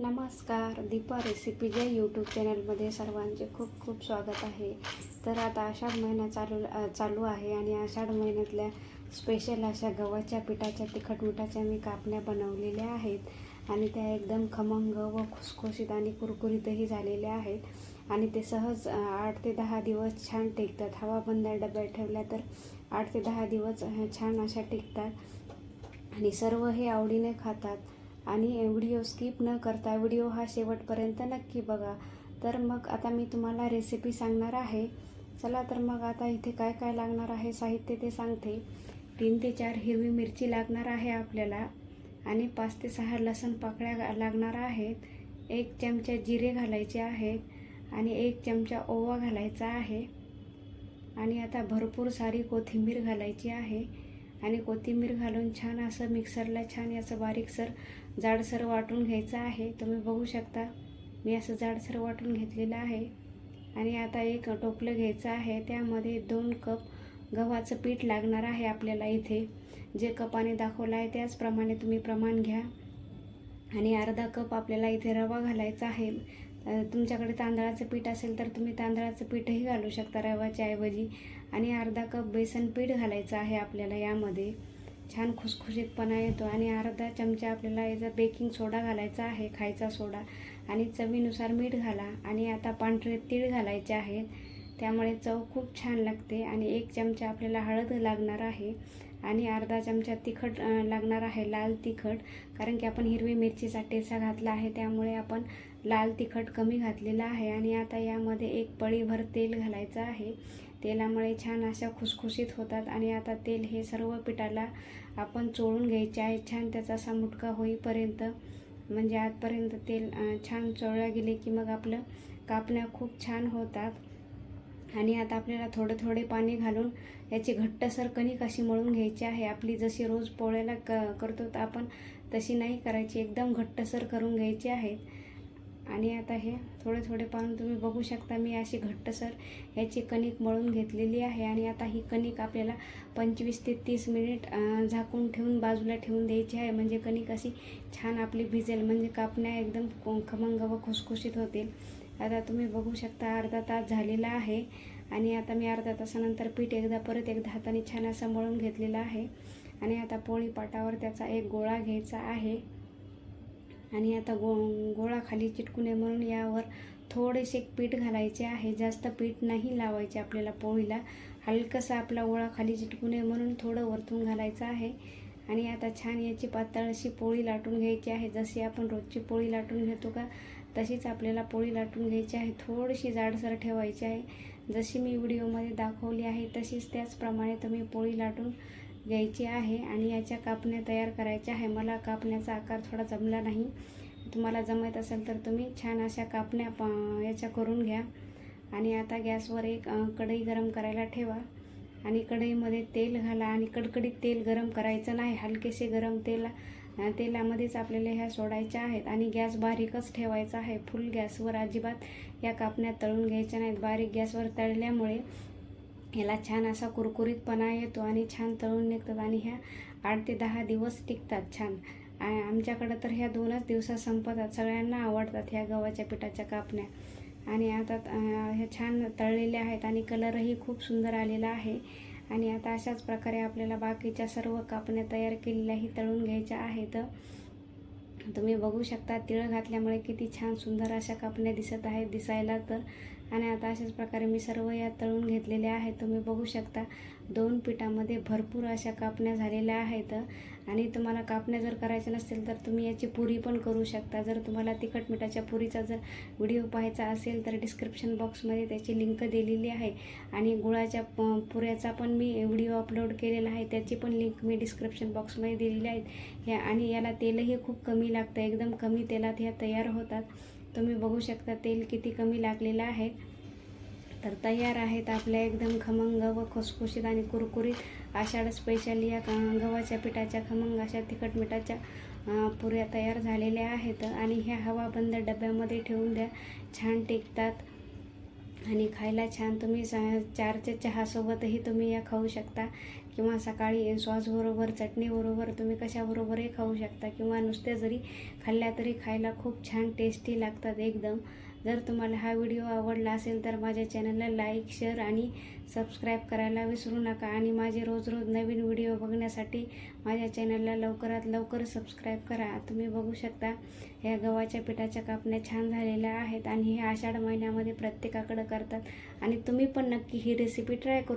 नमस्कार दीपा रेसिपी जे यूट्यूब चॅनलमध्ये सर्वांचे खूप खूप स्वागत आहे. तर आता आषाढ महिना चालू चालू आहे आणि आषाढ महिन्यातल्या स्पेशल अशा गव्हाच्या पिठाच्या तिखट मिठाच्या मी कापण्या बनवलेल्या आहेत. आणि त्या एकदम खमंग व खुसखुशीत आणि कुरकुरीतही झालेल्या आहेत. आणि ते सहज आठ ते दहा दिवस छान टिकतात. हवाबंद डब्यात ठेवल्या तर आठ ते दहा दिवस छान अशा टिकतात. आणि सर्व हे आवडीने खातात. आणि व्हिडिओ स्किप न करता व्हिडिओ हा शेवटपर्यंत नक्की बघा. तर मग आता मी तुम्हाला रेसिपी सांगणार आहे. चला तर मग आता इथे काय काय लागणार आहे साहित्य ते सांगते. तीन ते चार हिरवी मिरची लागणार आहे आपल्याला. आणि पाच ते सहा लसण पाकळ्या लागणार आहेत. एक चमचा जिरे घालायचे आहेत. आणि एक चमचा ओवा घालायचा आहे. आणि आता भरपूर सारी कोथिंबीर घालायची आहे. आणि कोथिंबीर घालून छान असं मिक्सरला छान याचं बारीकसर जाडसर वाटून घ्यायचं आहे. तुम्ही बघू शकता. मी असं जाडसर वाटून घेतलेलं आहे. आणि आता एक टोपलं घ्यायचं आहे. त्यामध्ये दोन कप गव्हाचं पीठ लागणार आहे आपल्याला इथे. जे कपाने दाखवलं आहे त्याचप्रमाणे तुम्ही प्रमाण घ्या. आणि अर्धा कप आपल्याला इथे रवा घालायचा आहे. तुमच्याकडे तांदळाचं पीठ असेल तर तुम्ही तांदळाचं पीठही घालू शकता रव्याच्या ऐवजी. आणि अर्धा कप बेसन पीठ घालायचं आहे आपल्याला यामध्ये. छान खुसखुशीतपणा येतो आणि अर्धा चमचा आपल्याला याचा बेकिंग सोडा घालायचा आहे खायचा सोडा. आणि चवीनुसार मीठ घाला. आणि आता पांढरे तीळ घालायचे आहेत. त्यामुळे चव खूप छान लागते आणि एक चमचा आपल्याला हळद लागणार आहे. आणि अर्धा चमचा तिखट लागणार आहे लाल तिखट. कारण की आपण हिरवी मिरचीचा ठेचा घातला आहे त्यामुळे आपण लाल तिखट कमी घातलेला आहे. आणि आता यामध्ये एक पळीभर तेल घालायचं आहे. तेलामुळे छान अशा खुसखुशीत होतात. आणि आता तेल हे सर्व पिठाला आपण चोळून घ्यायचे आहे. छान त्याचा असा मुटका होईपर्यंत म्हणजे आतपर्यंत तेल छान चोळल्या गेले की मग आपलं कापण्या खूप छान होतात. आणि आता आपल्याला थोडे थोडे पाणी घालून याची घट्टसर कणिक अशी मळून घ्यायची आहे. आपली जशी रोज पोळ्याला क करतो तर आपण तशी नाही करायची. एकदम घट्टसर करून घ्यायची आहेत आणि आता हे थोडे थोडे पाहून तुम्ही बघू शकता मी अशी घट्टसर ह्याची कणिक मळून घेतलेली आहे आणि आता ही कणिक आपल्याला पंचवीस ते तीस मिनिट झाकून ठेवून बाजूला ठेवून द्यायची आहे. म्हणजे कणिक अशी छान आपली भिजेल म्हणजे कापण्या एकदम खमंग व खुसखुशीत होतील. आता तुम्ही बघू शकता अर्धा तास झालेला आहे आणि आता मी अर्धा तासानंतर पीठ एकदा परत एकदा हाताने छान असं मळून घेतलेलं आहे. आणि आता पोळी पाटावर त्याचा एक गोळा घ्यायचा आहे. आणि आता गो गोळा खाली चिटकू नये म्हणून यावर थोडेसे पीठ घालायचे आहे. जास्त पीठ नाही लावायचे आपल्याला पोळीला. हलकंसं आपला गोळा खाली चिटकू नये म्हणून थोडं वरतून घालायचं आहे. आणि आता छान याची पातळ अशी पोळी लाटून घ्यायची आहे. जशी आपण रोजची पोळी लाटून घेतो का तशीच आपल्याला पोळी लाटून घ्यायची आहे. थोडीशी जाडसर ठेवायची आहे. जशी मी व्हिडिओमध्ये दाखवली आहे तशीच त्याचप्रमाणे तुम्ही पोळी लाटून घ्यायची आहे आणि याच्या कापण्या तयार करायच्या आहे. मला कापण्याचा आकार थोडा जमला नाही. तुम्हाला जमत असेल तर तुम्ही छान अशा कापण्या प याच्या करून घ्या. आणि आता गॅसवर एक कढई गरम करायला ठेवा. आणि कढईमध्ये तेल घाला आणि कडकडीत तेल गरम करायचं नाही. हलकेसे गरम तेला तेलामध्येच आपल्याला ह्या सोडायच्या आहेत. आणि गॅस बारीकच ठेवायचा आहे. फुल गॅसवर अजिबात या कापण्या तळून घ्यायच्या नाहीत. बारीक गॅसवर तळल्यामुळे याला छान असा कुरकुरीतपणा येतो आणि छान तळून निघतात आणि ह्या आठ ते दहा दिवस टिकतात छान. आमच्याकडं तर ह्या दोनच दिवसात संपतात. सगळ्यांना आवडतात ह्या गव्हाच्या पिठाच्या कापण्या. आणि आता ह्या छान तळलेल्या आहेत आणि कलरही खूप सुंदर आलेला आहे. आणि आता अशाच प्रकारे आपल्याला बाकीच्या सर्व कापण्या तयार केलेल्याही तळून घ्यायच्या आहेत. तुम्ही बघू शकता तिळ घातल्यामुळे किती छान सुंदर अशा कापण्या दिसत आहेत दिसायला तर. आणि आता अशाच प्रकारे मी सर्व या तळून घेतलेल्या आहेत तुम्ही बघू शकता. दोन पिठामध्ये भरपूर अशा कापण्या झालेल्या आहेत. आणि तुम्हाला कापण्या जर करायच्या नसतील तर तुम्ही याची पुरी पण करू शकता. जर तुम्हाला तिखट मिठाच्या पुरीचा जर व्हिडिओ पाहायचा असेल तर डिस्क्रिप्शन बॉक्समध्ये त्याची लिंक दिलेली आहे. आणि गुळाच्या पुऱ्याचा पण मी व्हिडिओ अपलोड केलेला आहे. त्याची पण लिंक मी डिस्क्रिप्शन बॉक्समध्ये दिलेली आहे. ह्या आणि याला तेलही खूप कमी लागतं. एकदम कमी तेलात ह्या तयार होतात. तुम्ही बघू शकता तेल किती कमी लागलेलं आहे. तर तयार आहेत आपल्या एकदम खमंग व खुसखुशीत आणि कुरकुरीत आषाढ स्पेशल या गव्हाच्या पिठाच्या खमंग अशा तिखट मिठाच्या पुऱ्या तयार झालेल्या आहेत. आणि ह्या हवाबंद डब्यामध्ये ठेवून द्या. छान टिकतात. आणि खायला छान तुम्ही सा चारच्या चहासोबतही तुम्ही या खाऊ शकता. किंवा सकाळी सॉसबरोबर चटणीबरोबर तुम्ही कशाबरोबरही खाऊ शकता. किंवा नुसत्या जरी खाल्ल्या तरी खायला खूप छान टेस्टी लागतात एकदम. जर तुम्हाला हा व्हिडिओ आवडला असेल तर माझ्या चॅनलला लाईक शेअर आणि सबस्क्राईब करायला विसरू नका. आणि माझे रोज रोज नवीन व्हिडिओ बघण्यासाठी माझ्या चॅनलला लवकरात लवकर सबस्क्राईब करा. तुम्ही बघू शकता ह्या गव्हाच्या पिठाच्या कापण्या छान झालेल्या आहेत आणि हे आषाढ महिन्यामध्ये प्रत्येकाकडं करतात. आणि तुम्ही पण नक्की ही रेसिपी ट्राय करू